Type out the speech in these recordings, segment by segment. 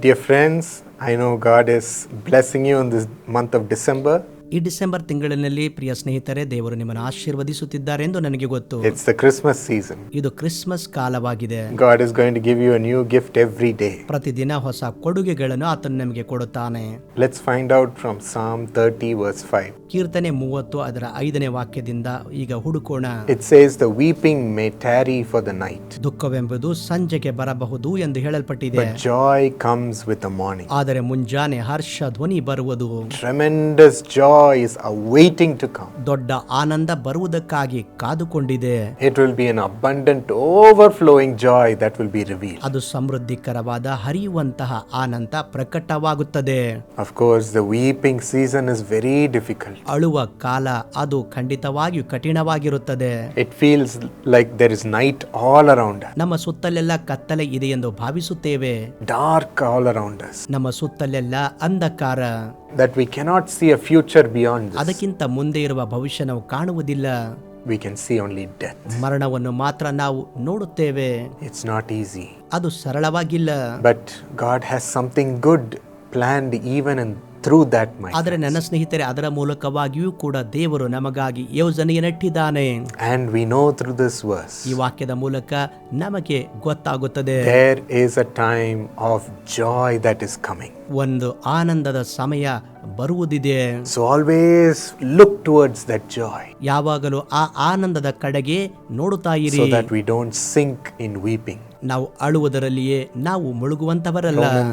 Dear friends, I know God is blessing you in this month of December. ಈ December ತಿಂಗಳಿನಲ್ಲಿ ಪ್ರಿಯ ಸ್ನೇಹಿತರೆ ದೇವರು ನಿಮ್ಮನ್ನು ಆಶೀರ್ವದಿಸುತ್ತಿದ್ದಾರೆ ಎಂದು ನನಗೆ ಗೊತ್ತು It's the Christmas season. ಇದು ಕ್ರಿಸ್ಮಸ್ ಕಾಲವಾಗಿದೆ God is going to give you a new gift every day. ಪ್ರತಿದಿನ ಹೊಸ ಕೊಡುಗೆಗಳನ್ನು ಆತನು ನಮಗೆ ಕೊಡುತ್ತಾನೆ Let's find out from Psalm 30, verse 5. ಕೀರ್ತನೆ ಮೂವತ್ತು ಅದರ ಐದನೇ ವಾಕ್ಯದಿಂದ ಈಗ ಹುಡುಕೋಣ It says, The weeping may tarry for the night, ದುಃಖವೆಂಬುದು ಸಂಜೆಗೆ ಬರಬಹುದು ಎಂದು ಹೇಳಲ್ಪಟ್ಟಿದೆ but joy comes with the morning. ಆದರೆ ಮುಂಜಾನೆ ಹರ್ಷ ಧ್ವನಿ ಬರುವುದು Tremendous joy is awaiting to come. ದೊಡ್ಡ ಆನಂದ ಬರುವುದಕ್ಕಾಗಿ ಕಾದುಕೊಂಡಿದೆ It will be an abundant, overflowing joy that will be revealed. ಅದು ಸಮೃದ್ಧಿಕರವಾದ ಹರಿಯುವಂತಹ ಆನಂದ ಪ್ರಕಟವಾಗುತ್ತದೆ Of course, the weeping season is very difficult. ಅಳುವ ಕಾಲ ಅದು ಖಂಡಿತವಾಗಿಯೂ ಕಠಿಣವಾಗಿರುತ್ತದೆ It feels like there is night all around us, ನಮ್ಮ ಸುತ್ತಲೆಲ್ಲ ಕತ್ತಲೆ ಇದೆ ಎಂದು ಭಾವಿಸುತ್ತೇವೆ dark all around us, ನಮ್ಮ ಸುತ್ತಲೆಲ್ಲ ಅಂಧಕಾರ that we cannot see a future beyond this. ಅದಕ್ಕಿಂತ ಮುಂದೆ ಇರುವ ಭವಿಷ್ಯ ನಾವು ಕಾಣುವುದಿಲ್ಲ We can see only death. ಮರಣವನ್ನು ಮಾತ್ರ ನಾವು ನೋಡುತ್ತೇವೆ It's not easy. ಅದು ಸರಳವಾಗಿಲ್ಲ But God has something good planned even in through that my ಆದರೆ ನನ್ನ ಸ್ನೇಹಿತರೆ ಅದರ ಮೂಲಕವಾಗಿಯೂ ಕೂಡ ದೇವರು ನಮಗಾಗಿ ಯೋಜನೆಯನ್ನಿಟ್ಟಿದ್ದಾನೆ and we know through this verse ಈ ವಾಕ್ಯದ ಮೂಲಕ ನಮಗೆ ಗೊತ್ತಾಗುತ್ತದೆ. There is a time of joy that is coming ಒಂದು ಆನಂದದ ಸಮಯ ಬರುವುದಿದೆ. So always look towards that joy ಯಾವಾಗಲೂ ಆ ಆನಂದದ ಕಡೆಗೆ ನೋಡುತ್ತಾ ಇರಿ. so that we don't sink in weeping. ನಾವು ಅಳುವುದರಲ್ಲಿಯೇ ನಾವು ಮುಳುಗುವಂತವರಲ್ಲ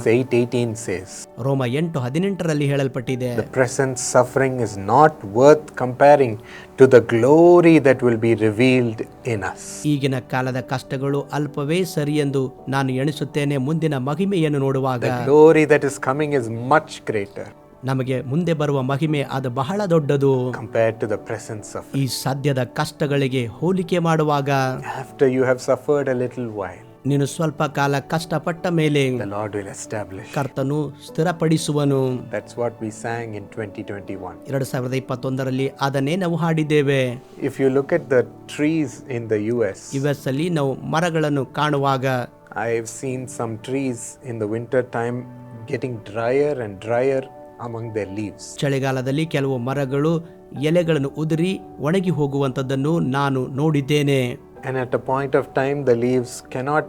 ರೋಮ ಎಂಟು ಹದಿನೆಂಟರಲ್ಲಿ ಹೇಳಲ್ಪಟ್ಟಿದೆ. Present suffering is not worth comparing to the glory that will be revealed in us ಈಗಿನ ಕಾಲದ ಕಷ್ಟಗಳು ಅಲ್ಪವೇ ಸರಿ ಎಂದು ನಾನು ಎಣಿಸುತ್ತೇನೆ ಮುಂದಿನ ಮಹಿಮೆಯನ್ನು ನೋಡುವಾಗ. Glory that is coming is much greater ನಮಗೆ ಮುಂದೆ ಬರುವ ಮಹಿಮೆ ಅದು ಬಹಳ ದೊಡ್ಡದು. Compared to the presence of ಈ ಸದ್ಯದ ಕಷ್ಟಗಳಿಗೆ ಹೋಲಿಕೆ ಮಾಡುವಾಗ. After you have suffered a little while ನೀನು ಸ್ವಲ್ಪ ಕಾಲ ಕಷ್ಟಪಟ್ಟ ಮೇಲೆ the Lord will establish. ಕರ್ತನು ಸ್ಥಿರಪಡಿಸುವನು That's what we sang in 2021. ಎರಡು ಸಾವಿರದ ಇಪ್ಪತ್ತೊಂದರಲ್ಲಿ ಅದನ್ನೇ ನಾವು ಹಾಡಿದ್ದೇವೆ If you look at the trees in the US, U S ಅಲ್ಲಿ ನಾವು ಮರಗಳನ್ನು ಕಾಣುವಾಗ I've seen some trees in the winter time getting drier and drier among their leaves. ಚಳಿಗಾಲದಲ್ಲಿ ಕೆಲವು ಮರಗಳು ಎಲೆಗಳನ್ನು ಉದುರಿ ಒಣಗಿ ಹೋಗುವಂಥದ್ದನ್ನು ನಾನು ನೋಡಿದ್ದೇನೆ And at a point of time, the leaves cannot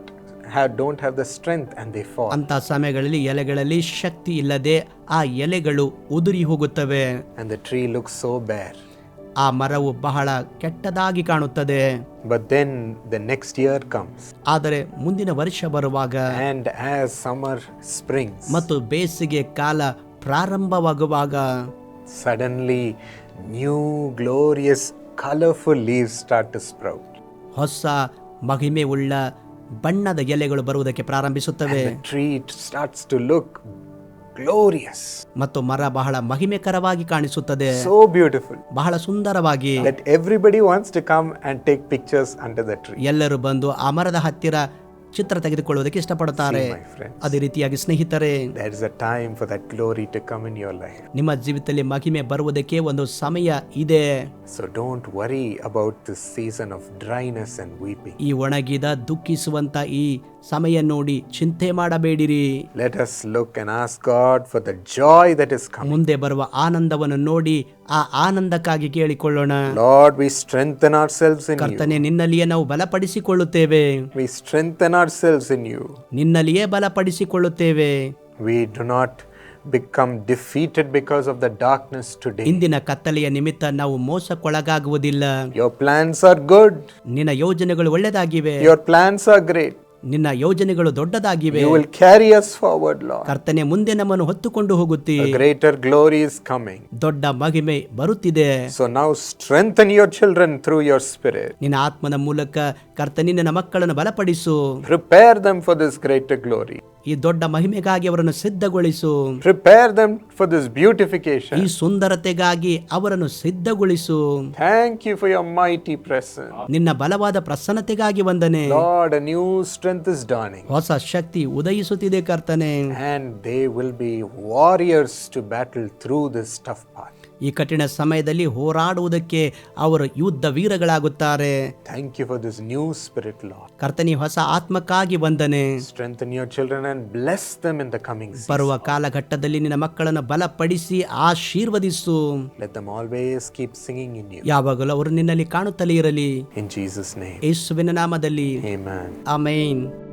have, don't have the strength and they fall. ಅಂತ ಸಮಯಗಳಲ್ಲಿ ಎಲೆಗಳಲ್ಲಿ ಶಕ್ತಿ ಇಲ್ಲದೆ ಆ ಎಲೆಗಳು ಉದುರಿ ಹೋಗುತ್ತವೆ And the tree looks so bare. ಆ ಮರವು ಬಹಳ ಕೆಟ್ಟದಾಗಿ ಕಾಣುತ್ತದೆ But then the next year comes. ಆದರೆ ಮುಂದಿನ ವರ್ಷ ಬರುವಾಗ And as summer springs, ಮತ್ತು ಬೇಸಿಗೆ ಕಾಲ ಪ್ರಾರಂಭವಾಗುವಾಗ suddenly new glorious colorful leaves start to sprout. ಹೊಸ ಮಹಿಮೆಯುಳ್ಳ ಬಣ್ಣದ ಗೆಳೆಗಳು ಬರುವುದಕ್ಕೆ ಪ್ರಾರಂಭಿಸುತ್ತವೆ. Tree starts to look glorious ಮತ್ತು ಮರ ಬಹಳ ಮಹಿಮೆಕರವಾಗಿ ಕಾಣಿಸುತ್ತದೆ. ಸೋ ಬ್ಯೂಟಿಫುಲ್ ಬಹಳ ಸುಂದರವಾಗಿ. At everybody wants to come and take pictures under the tree ಎಲ್ಲರೂ ಬಂದು ಆ ಮರದ ಹತ್ತಿರ ಚಿತ್ರ ತೆಗೆದುಕೊಳ್ಳುವುದಕ್ಕೆ ಇಷ್ಟಪಡುತ್ತಾರೆ. ಅದೇ ರೀತಿಯಾಗಿ ಸ್ನೇಹಿತರೆ that's a time for the glory to come in you life ನಿಮ್ಮ ಜೀವಿತದಲ್ಲಿ ಮಹಿಮೆ ಬರುವುದಕ್ಕೆ ಒಂದು ಸಮಯ ಇದೆ. So don't worry about season of dryness and weeping ಈ ಒಣಗಿದ ದುಃಖಿಸುವಂತಹ ಈ ಸಮಯ ನೋಡಿ ಚಿಂತೆ ಮಾಡಬೇಡಿರಿ. Let us look and ask for the joy that is ಮುಂದೆ ಬರುವ ಆನಂದವನ್ನು ನೋಡಿ ಆ ಆನಂದಕ್ಕಾಗಿ ಕೇಳಿಕೊಳ್ಳೋಣ. Lord we strengthen ourselves in you. ಕರ್ತನೆ ನಿನ್ನಲ್ಲಿಯೇ ನಾವು ಬಲಪಡಿಸಿಕೊಳ್ಳುತ್ತೇವೆ. We strengthen ourselves in you ನಿನ್ನಲ್ಲಿಯೇ ಬಲಪಡಿಸಿಕೊಳ್ಳುತ್ತೇವೆ. We do not become defeated because of the darkness today. ಇಂದಿನ ಕತ್ತಲೆಯ ನಿಮಿತ್ತ ನಾವು ಮೋಸಕ್ಕೊಳಗಾಗುವುದಿಲ್ಲ. ಯೋರ್ ಪ್ಲಾನ್ಸ್ ಆರ್ ಗುಡ್ ನಿನ್ನ ಯೋಜನೆಗಳು ಒಳ್ಳೆಯದಾಗಿವೆ ಯೋರ್ ಪ್ಲಾನ್ಸ್ ಆರ್ great. ನಿನ್ನ ಯೋಜನೆಗಳು ದೊಡ್ಡದಾಗಿವೆ. ಯು ವಿಲ್ ಫಾರ್ವರ್ಡ್ ಲಾರ್ಡ್ ಕರ್ತನೆ ಮುಂದೆ ನಮ್ಮನ್ನು ಹೊತ್ತುಕೊಂಡು ಹೋಗುತ್ತಿ. ಗ್ರೇಟರ್ ಗ್ಲೋರಿ ಇಸ್ ಕಮಿಂಗ್ ದೊಡ್ಡ ಮಹಿಮೆ ಬರುತ್ತಿದೆ. So now strengthen your children through your spirit ನಿನ್ನ ಆತ್ಮನ ಮೂಲಕ ಕರ್ತನೆ ಮಕ್ಕಳನ್ನು ಬಲಪಡಿಸು. Prepare them for this greater glory ಈ ದೊಡ್ಡ ಮಹಿಮೆಗಾಗಿ ಅವರನ್ನು ಸಿದ್ಧಗೊಳಿಸು. Prepare them for this beautification ಈ ಸುಂದರತೆಗಾಗಿ ಅವರನ್ನು ಸಿದ್ಧಗೊಳಿಸು. Thank you for your mighty presence ನಿನ್ನ ಬಲವಾದ ಪ್ರಸನ್ನತೆಗಾಗಿ ವಂದನೆ. Lord a new strength is dawning ಹೊಸ ಶಕ್ತಿ ಉದಯಿಸುತ್ತಿದೆ ಕರ್ತನೆ. And they will be warriors to battle through this tough path ಈ ಕಠಿಣ ಸಮಯದಲ್ಲಿ ಹೋರಾಡುವುದಕ್ಕೆ ಅವರು ಯುದ್ಧ ವೀರಗಳಾಗುತ್ತಾರೆ. Thank you for this new spirit Lord ಕರ್ತನಿ ಹೊಸ ಆತ್ಮಕ್ಕಾಗಿ ವಂದನೆ. Strengthen your children and bless them in the coming ಬರುವ ಕಾಲಘಟ್ಟದಲ್ಲಿ ನಿನ್ನ ಮಕ್ಕಳನ್ನು ಬಲಪಡಿಸಿ ಆಶೀರ್ವದಿಸು. Let them always keep singing in you ಯಾವಾಗಲೂ ಅವರು ನಿನ್ನಲ್ಲಿ ಕಾಣುತ್ತಲೇ ಇರಲಿ. ಇನ್ ಜೀಸಸ್ ನೇಮ್ ಯೇಸುವಿನ ನಾಮದಲ್ಲಿ. Amen amen.